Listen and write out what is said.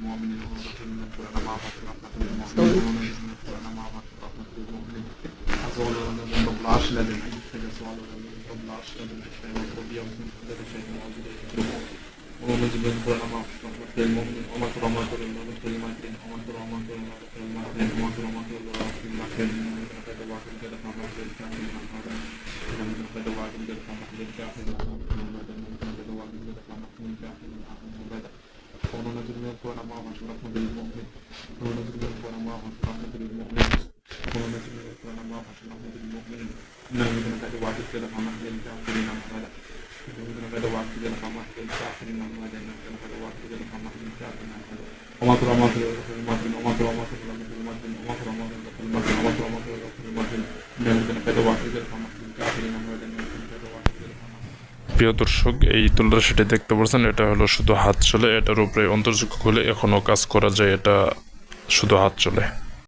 المؤمنين ونزل من القرآن ما أعطت رحمة للمؤمنين من القرآن ما أعطت رحمة للمؤمنين أزولنا من رب العرش لدن أي حاجة سؤالنا من رب العرش لدن الشيء والربيع من كل شيء وعزل ونزل من القرآن ما أعطت رحمة للمؤمنين وما ترى ما ترى من كلمات وما ترى ما ترى من هذا وننزل من القرآن ما أعطت رحمة للمؤمنين وننزل من القرآن ما أعطت رحمة للمؤمنين وننزل من القرآن ما أعطت رحمة للمؤمنين من قد واحد كذا فما في الكافرين من هذا من قد واحد كذا فما في الكافرين من هذا من قد واحد كذا فما في الكافرين من هذا وما ترى ما ترى إلا كلمات وما ترى ما ترى إلا كلمات وما ترى ما ترى إلا كلمات وما ترى ما ترى إلا كلمات من قد واحد كذا فما في প্রিয় দর্শক, এই তোমরা সেটা দেখতে পাচ্ছেন, এটা হলো শুধু হাত চলে, এটার উপরে অন্তর্যোগ খুলে এখনও কাজ করা যায়, এটা শুধু হাত চলে।